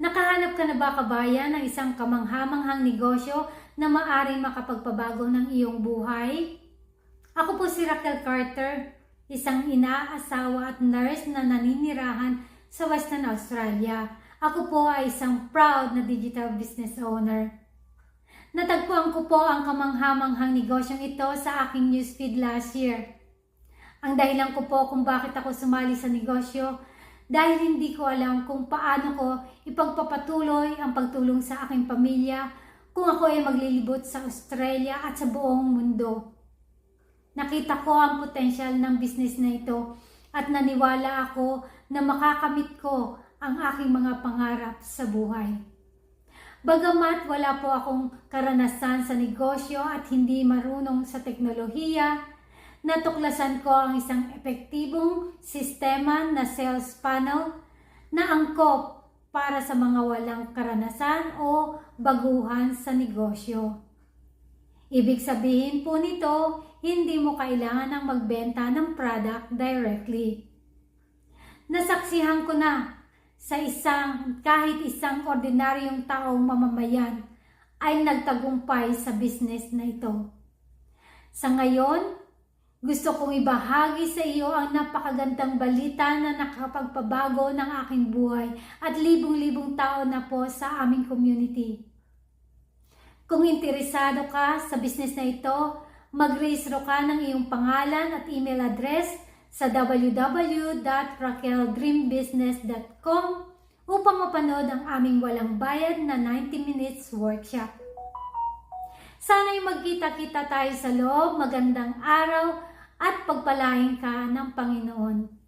Nakahanap ka na ba kabayan ng isang kamanghamanghang negosyo na maaring makapagpabago ng iyong buhay? Ako po si Raquel Carter, isang ina, asawa at nurse na naninirahan sa Western Australia. Ako po ay isang proud na digital business owner. Natagpuan ko po ang kamanghamanghang negosyong ito sa aking newsfeed last year. Ang dahilan ko po kung bakit ako sumali sa negosyo dahil hindi ko alam kung paano ko ipagpapatuloy ang pagtulong sa aking pamilya kung ako ay maglilibot sa Australia at sa buong mundo. Nakita ko ang potensyal ng business na ito at naniwala ako na makakamit ko ang aking mga pangarap sa buhay. Bagamat wala po akong karanasan sa negosyo at hindi marunong sa teknolohiya, natuklasan ko ang isang epektibong sistema na sales funnel na angkop para sa mga walang karanasan o baguhan sa negosyo. Ibig sabihin po nito, hindi mo kailangan ng magbenta ng product directly. Nasaksihan ko na sa isang kahit isang ordinaryong taong mamamayan ay nagtagumpay sa business na ito. Sa ngayon, gusto kong ibahagi sa iyo ang napakagandang balita na nakapagpabago ng aking buhay at libong-libong tao na po sa aming community. Kung interesado ka sa business na ito, mag-registro ka ng iyong pangalan at email address sa www.raqueldreambusiness.com upang mapanood ang aming walang bayad na 90 minutes workshop. Sana'y magkita-kita tayo sa loob, magandang araw at pagpalain ka ng Panginoon.